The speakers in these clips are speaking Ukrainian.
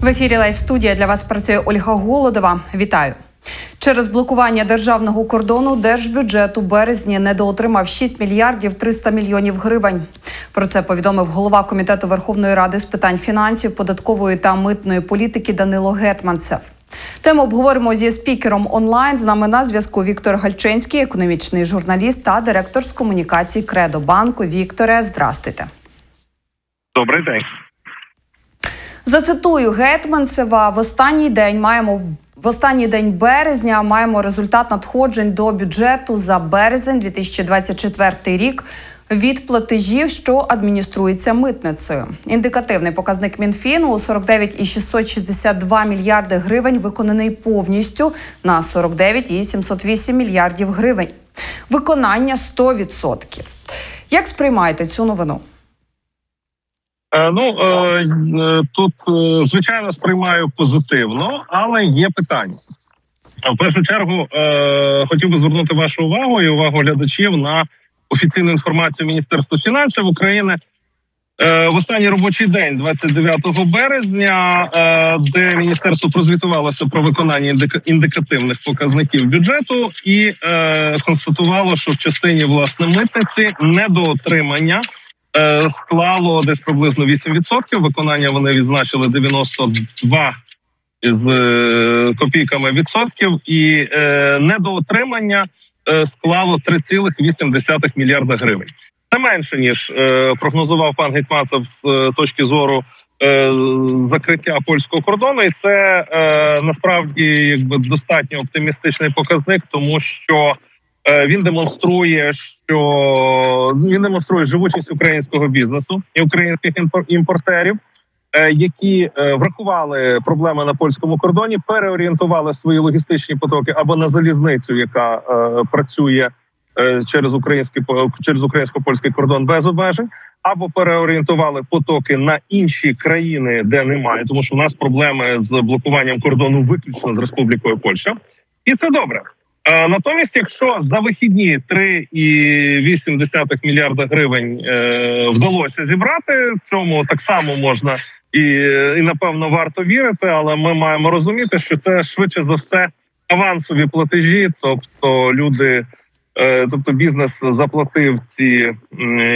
В ефірі Лайв студія для вас працює Ольга Голодова. Вітаю. Через блокування державного кордону держбюджет у березні недоотримав 6 мільярдів 300 мільйонів гривень. Про це повідомив голова комітету Верховної Ради з питань фінансів, податкової та митної політики Данило Гетманцев. Тему обговоримо зі спікером онлайн. З нами на зв'язку Віктор Гальчинський, економічний журналіст та директор з комунікацій Кредо банку. Вікторе, здрастуйте. Добрий день. Зацитую Гетманцева. В останній день маємо в останній день березня. Маємо результат надходжень до бюджету за березень 2024 рік. Від платежів, що адмініструється митницею, індикативний показник Мінфіну у 49,662 мільярди гривень виконаний повністю на 49,708 мільярдів гривень. Виконання 100%. Як сприймаєте цю новину? Е, Ну е, е, тут звичайно сприймаю позитивно, але є питання. В першу чергу хотів би звернути вашу увагу і увагу глядачів на офіційну інформацію Міністерства фінансів України. В останній робочий день, 29 березня, де міністерство прозвітувалося про виконання індикативних показників бюджету і констатувало, що в частині власне митниці недоотримання склало десь приблизно 8%. Виконання вони відзначили 92 з е, копійками відсотків, і е, недоотримання е, склало 3,8 мільярда гривень. Це менше ніж е, прогнозував пан Гетманцев з е, точки зору. е, Закриття польського кордону, і це е, насправді якби достатньо оптимістичний показник, тому що е, він демонструє, що він демонструє живучість українського бізнесу і українських імпор- імпортерів, е, які е, врахували проблеми на польському кордоні, переорієнтували свої логістичні потоки або на залізницю, яка е, працює е, через український через українсько-польський кордон без обмежень, або переорієнтували потоки на інші країни, де немає, тому що в нас проблеми з блокуванням кордону виключно з Республікою Польща, і це добре. Е, Натомість, якщо за вихідні 3,8 мільярда гривень е, вдалося зібрати, цьому так само можна і, і напевно варто вірити, але ми маємо розуміти, що це швидше за все авансові платежі, тобто люди. е, Тобто бізнес заплатив ці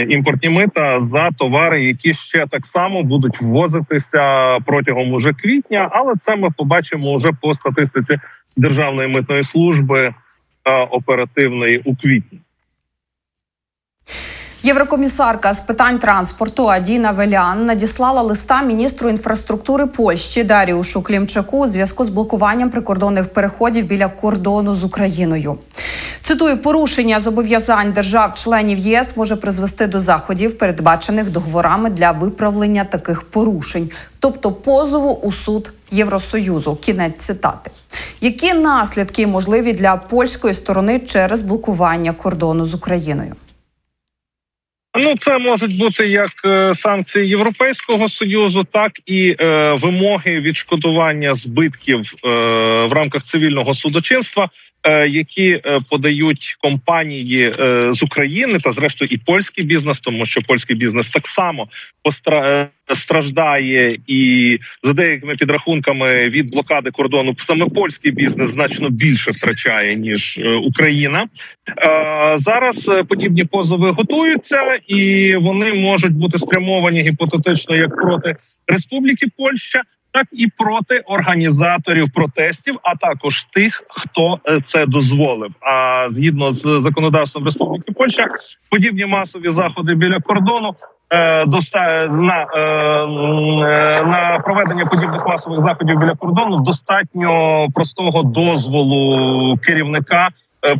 імпортні мита за товари, які ще так само будуть ввозитися протягом уже квітня, але це ми побачимо вже по статистиці Державної митної служби оперативної у квітні. Єврокомісарка з питань транспорту Адіна Велян надіслала листа міністру інфраструктури Польщі Даріушу Клімчаку у зв'язку з блокуванням прикордонних переходів біля кордону з Україною. Цитую, порушення зобов'язань держав-членів ЄС може призвести до заходів, передбачених договорами для виправлення таких порушень, тобто позову у суд Євросоюзу. Кінець цитати. Які наслідки можливі для польської сторони через блокування кордону з Україною? Ну, це можуть бути як е, санкції Європейського союзу, так і е, вимоги відшкодування збитків е, в рамках цивільного судочинства, які е, подають компанії е, з України та зрештою і польський бізнес, тому що польський бізнес так само постра... е, і за деякими підрахунками від блокади кордону саме польський бізнес значно більше втрачає ніж е, Україна. Е, Зараз е, подібні позови готуються, і вони можуть бути спрямовані гіпотетично як проти Республіки Польща, так і проти організаторів протестів, а також тих, хто е, це дозволив. А згідно з законодавством Республіки Польща, подібні масові заходи біля кордону. е, доста- на, е, на проведення подібних масових заходів біля кордону достатньо простого дозволу керівника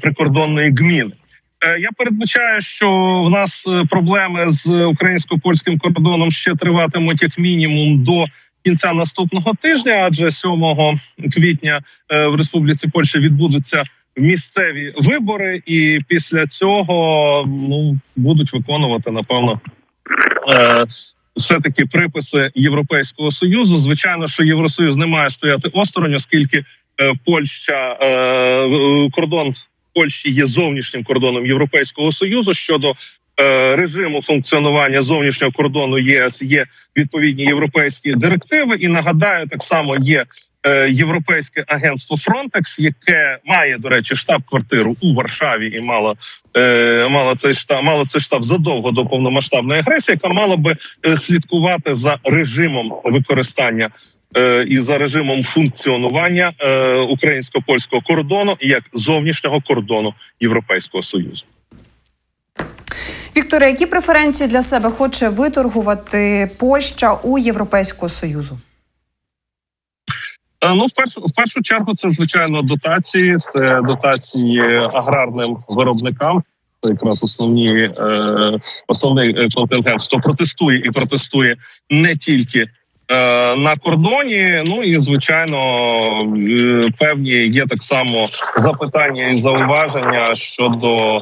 прикордонної гміни. Я передбачаю, що в нас проблеми з українсько-польським кордоном ще триватимуть як мінімум до кінця наступного тижня, адже 7 квітня е, в Республіці Польща відбудуться місцеві вибори, і після цього ну будуть виконувати напевно. е, Все таки приписи Європейського союзу. Звичайно, що Євросоюз не має стояти осторонь, оскільки е, Польща кордон Польщі є зовнішнім кордоном Європейського союзу щодо режиму функціонування зовнішнього кордону ЄС є відповідні європейські директиви. І нагадаю, так само є е, європейське агентство Frontex, яке має до речі штаб-квартиру у Варшаві і мало. е, Мала цей штаб, мала цей штаб задовго до повномасштабної агресії, яка мала би е, слідкувати за режимом використання е, і за режимом функціонування е, українсько польського кордону як зовнішнього кордону Європейського союзу. Вікторе, які преференції для себе хоче виторгувати Польща у Європейського союзу? Е, Ну, в першу в першу чергу, це звичайно дотації, це дотації аграрним виробникам. Це якраз основні е, основний е, контингент, хто протестує і протестує не тільки на кордоні. Ну і звичайно, е, певні є так само запитання і зауваження щодо е,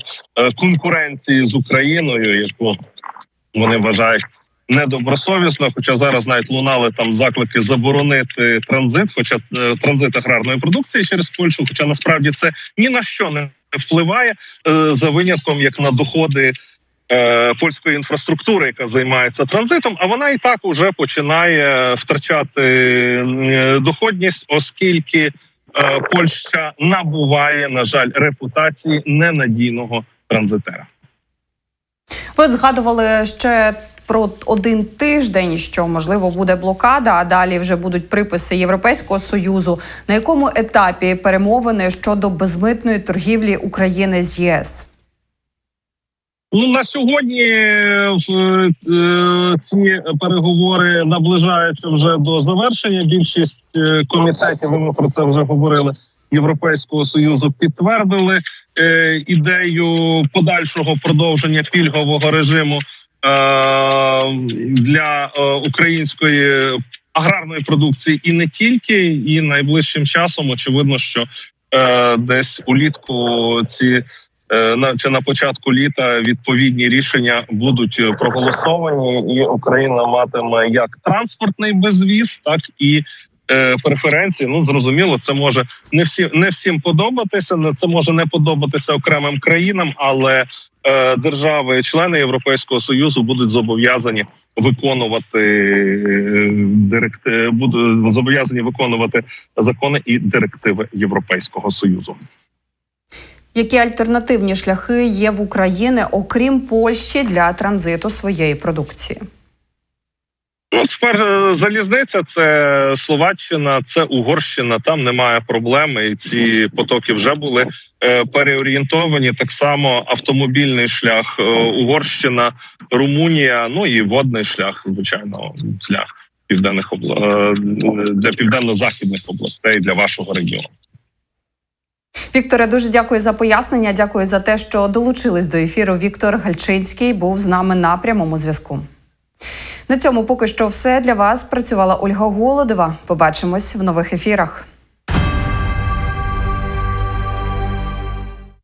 конкуренції з Україною, яку вони вважають недобросовісно. Хоча зараз навіть лунали там заклики заборонити транзит, хоча е, транзит аграрної продукції через Польщу. Хоча насправді це ні на що не впливає е, за винятком, як на доходи. Е, Польської інфраструктури, яка займається транзитом, а вона і так уже починає втрачати е, доходність, оскільки е, Польща набуває, на жаль, репутації ненадійного транзитера. Ви от згадували ще про один тиждень, що можливо буде блокада, а далі вже будуть приписи Європейського союзу. На якому етапі перемовини щодо безмитної торгівлі України з ЄС? Ну на сьогодні е, е, ці переговори наближаються вже до завершення. Більшість е, комітетів ми про це вже говорили. Європейського союзу підтвердили е, ідею подальшого продовження пільгового режиму е, для е, української аграрної продукції, і не тільки, і найближчим часом очевидно, що е, десь улітку ці на чи на початку літа відповідні рішення будуть е, проголосовані, і Україна матиме як транспортний безвіз, так і е, преференції. Ну зрозуміло, це може не всі не всім подобатися. Це може не подобатися окремим країнам, але е, держави, члени Європейського союзу, будуть зобов'язані виконувати е, директи, будуть зобов'язані виконувати закони і директиви Європейського союзу. Які альтернативні шляхи є в Україні, окрім Польщі, для транзиту своєї продукції? Ну, тепер е, залізниця, це Словаччина, це Угорщина. Там немає проблеми, і ці потоки вже були е, переорієнтовані. Так само автомобільний шлях е, Угорщина, Румунія. Ну і водний шлях, звичайно, шлях південних обла... е, для південно-західних областей для вашого регіону. Вікторе, дуже дякую за пояснення. Дякую за те, що долучились до ефіру. Віктор Гальчинський був з нами на прямому зв'язку. На цьому поки що все для вас працювала Ольга Голодова. Побачимось в нових ефірах.